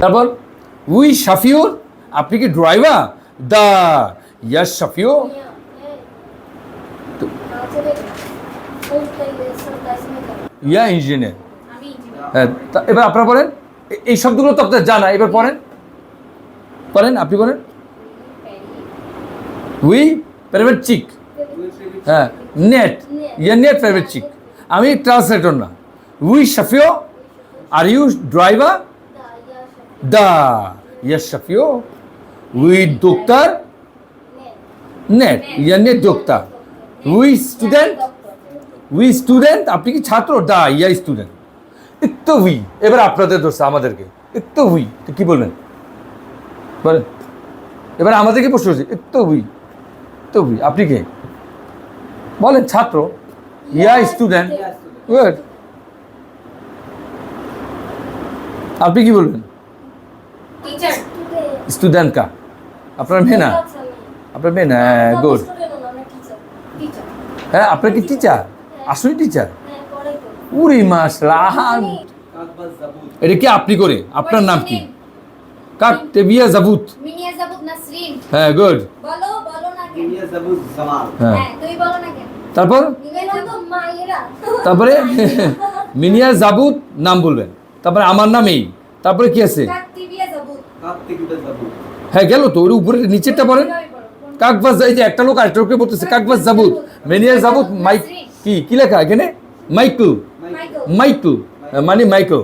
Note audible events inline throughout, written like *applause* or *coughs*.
তারপর, উই শাফিউর, আপনি কি ড্রাইভার? দা, ইয়াস শাফিউ ইয়া ইঞ্জিনিয়ার। হ্যাঁ এবার আপনারা পড়েন। এই শব্দগুলো তো আপনার জানা এবার পড়েন। পড়েন, আপনি পড়েন। উই প্রাইভেট চিক। হ্যাঁ নেট। ইয়া নেট প্রাইভেট চিক। আমি ট্রান্সলেটর না। উই শাফিও আর ইউ ড্রাইভার? দা ইয়াস শাফিও উই ডক্টর নেট ইয়া নেট ডক্টর উই স্টুডেন্ট উই স্টুডেন্ট আপনি কি ছাত্র? দা ইয়া স্টুডেন্ট একটু উই এবার আপনাদের দোষ, আমাদেরকে। একটু উই তো কি বলবেন? বলেন। এবার আমাদেরকে প্রশ্ন হচ্ছে একটু উই তো উই আপনি কে? বলেন, ছাত্র। ইয়া স্টুডেন্ট আপনি কি বলবেন? স্টুডেন্ট কা আপনার মেয়ে না? আপনার মেয়ে না? গুড হ্যাঁ আপনার কি টিচার আসলে টিচার উরি মাসলাহ এটা কি আপনি করে? আপনার নাম কি? কাক তেবিয়া জাবুত। মিনিয়া জাবুত নাসরিন। হ্যাঁ গুড. হ্যাঁ। হ্যাঁ? তারপর। তারপরে? *laughs* মিনিয়া জাবুত নাম বলবেন। তারপরে আমার নাম এই। তারপরে কি আছে কাকতিবিয়া জাবুত। Kakti kita Zabuz. হ্যাঁ গেল তো, ওর উপরে নিচেরটা? কোন- কাকবাস, এই যে একটা লোক আরেকটা লোককে বলতেছে, কাকবাস জাবুত মেনিয়া জাবুত মাইক কি কি লেখা এখানে? মাইকেল। মাইকেল। মানে মাইকেল।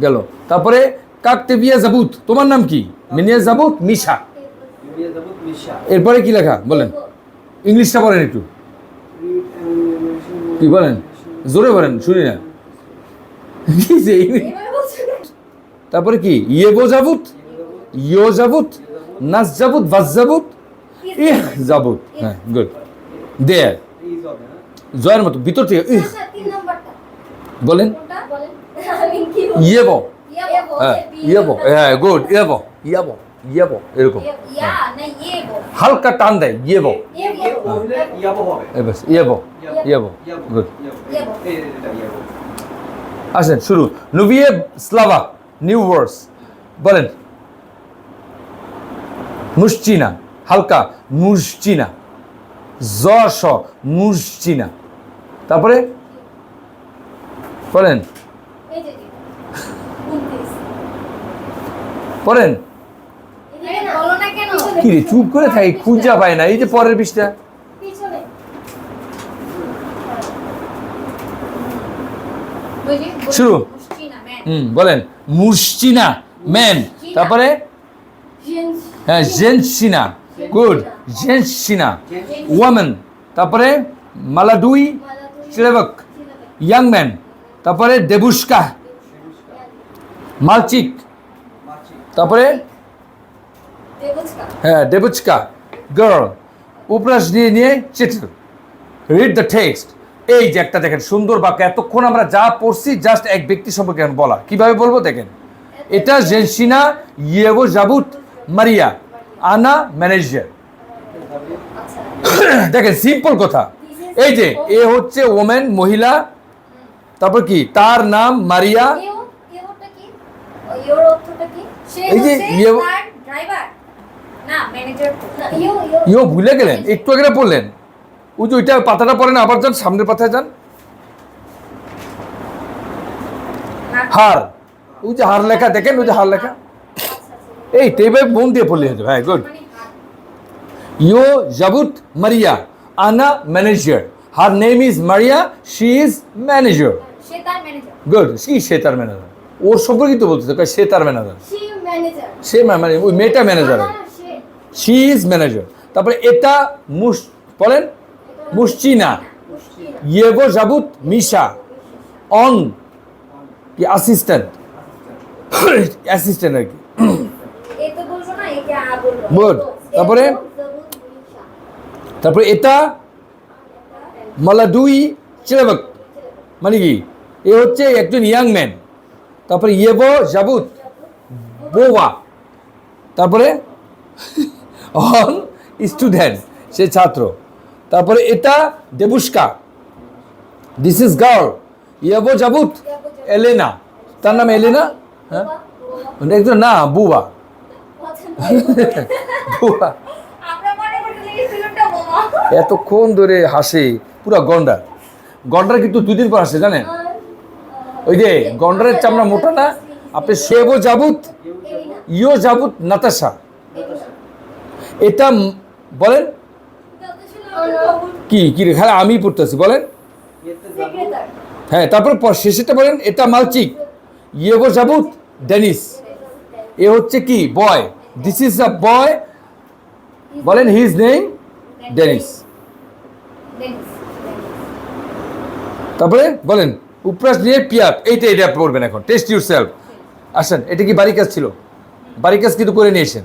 গেল। তারপরে কাকতেবিয়া জাবুত তোমার নাম কি? মিনিয়া জাবুত মিশা. এরপরে কি লেখা? বলেন। ইংলিশটা বলেন একটু। কি বলেন? জোরে বলেন, শুনি না? তারপরে কি? ইয়ো জাবুত নাস জাবুত বাস জাবুত ইহ জাবুত হ্যাঁ গুড না? জয়ের মতো ভিতর থেকে ইহ। আচ্ছা। বলেন? ইয়েবো। হ্যাঁ ইয়েবো। হ্যাঁ গুড ইয়েবো। ইয়েবো ইয়েবো এরকম। ইয়েবো। হালকা টান দেয় ইয়েবো। ইয়েবো। ইয়ে ইয়াবো। গুড। আসেন শুরু। নুবিয়ে স্লাভা নিউ ওয়ার্ডস বলেন। মুশচিনা, হালকা মুশচিনা জ স মুশচিনা তারপরে এই পড়েন? কি রে, চুপ করে থাকি, খুঁজা পায় না, এই যে পরের। ওই শুরু। হুম, বলেন মুশচিনা, ম্যান তারপরে। হ্যাঁ জেন্সিনা গুড জেন্সিনা ওয়ামেন তারপরে মালাডুই চিলেবক ইয়াং ম্যান তারপরে দেবুস্কা মালচিক তারপরে হ্যাঁ দেবুচকা গার্ল উপরাস নিয়ে নিয়ে চিটল রিড দ্য টেক্সট এই যে একটা দেখেন সুন্দর বাক্য এতক্ষণ আমরা যা পড়ছি জাস্ট এক ব্যক্তি সম্পর্কে বলা। কীভাবে বলব দেখেন? এটা জেনসিনা ইয়েবো জাবুত মারিয়া আনা ম্যানেজার। *coughs* দেখেন সিম্পল কথা। এই যে এ হচ্ছে ওমেন মহিলা তারপর কি? তার নাম মারিয়া। এই যে। ইও ভুলে গেলেন একটু আগে পড়লেন ওই যে ওইটা পাতাটা পড়েন আবার যান সামনের পাতায় যান। হার। ওই যে হার লেখা দেখেন ওই যে হার লেখা। এই টেবে মন দিয়ে পড়লে যাবে হ্যাঁ গুড হাত। ইও জাবুত মারিয়া আনা manager her name is Maria she is manager good কি সে তার ম্যানেজার ওর সম্পর্কে তো বলতেছে? সে তার ম্যানেজার সে মানে ওই মেয়েটা ম্যানেজার শি ইজ ম্যানেজার তারপরে এটা মুশ বলেন মুশকিল ইয়েবো জাবুত মিশা অন কি অ্যাসিস্ট্যান্ট অ্যাসিস্ট্যান্ট *coughs* আর কি। Good. তারপরে? তারপরে এটা মালাডুই চেরাবক মানে কি? এ হচ্ছে একজন ইয়াং ম্যান তারপরে ইয়েবো জাবুত। বোবা। তারপরে? অন স্টুডেন্ট সে ছাত্র। তারপরে এটা দেবুস্কা দিস ইজ গার্ল ইয়েবো জাবুত। এলেনা। তার নাম এলেনা? হ্যাঁ? একজন না বুবা। এতক্ষণ ধরে হাসে পুরো গন্ডার। গন্ডার কিন্তু দুদিন পর হাসে জানেন? ওই যে গন্ডারের চামড়া মোটা না আপনি সেবো যাবুত ইও যাবুত নাতাশা। এটা বলেন? কি কি খালি আমি পড়তেছি বলেন? হ্যাঁ তারপরে শেষেরটা বলেন এটা মালচিক। ইয়েগো যাবুত ডেনিস। এ হচ্ছে কি boy. This is the boy বলেন হিজ নেম ডেনিস তারপরে বলেন উপরাস নিয়ে পিয়াপ এইটা এটা পড়বেন এখন। টেস্ট ইউর সেলফ আসেন এটা কি বাড়ি কাজ ছিল? বাড়ি কাজ কিন্তু করে নিয়েছেন।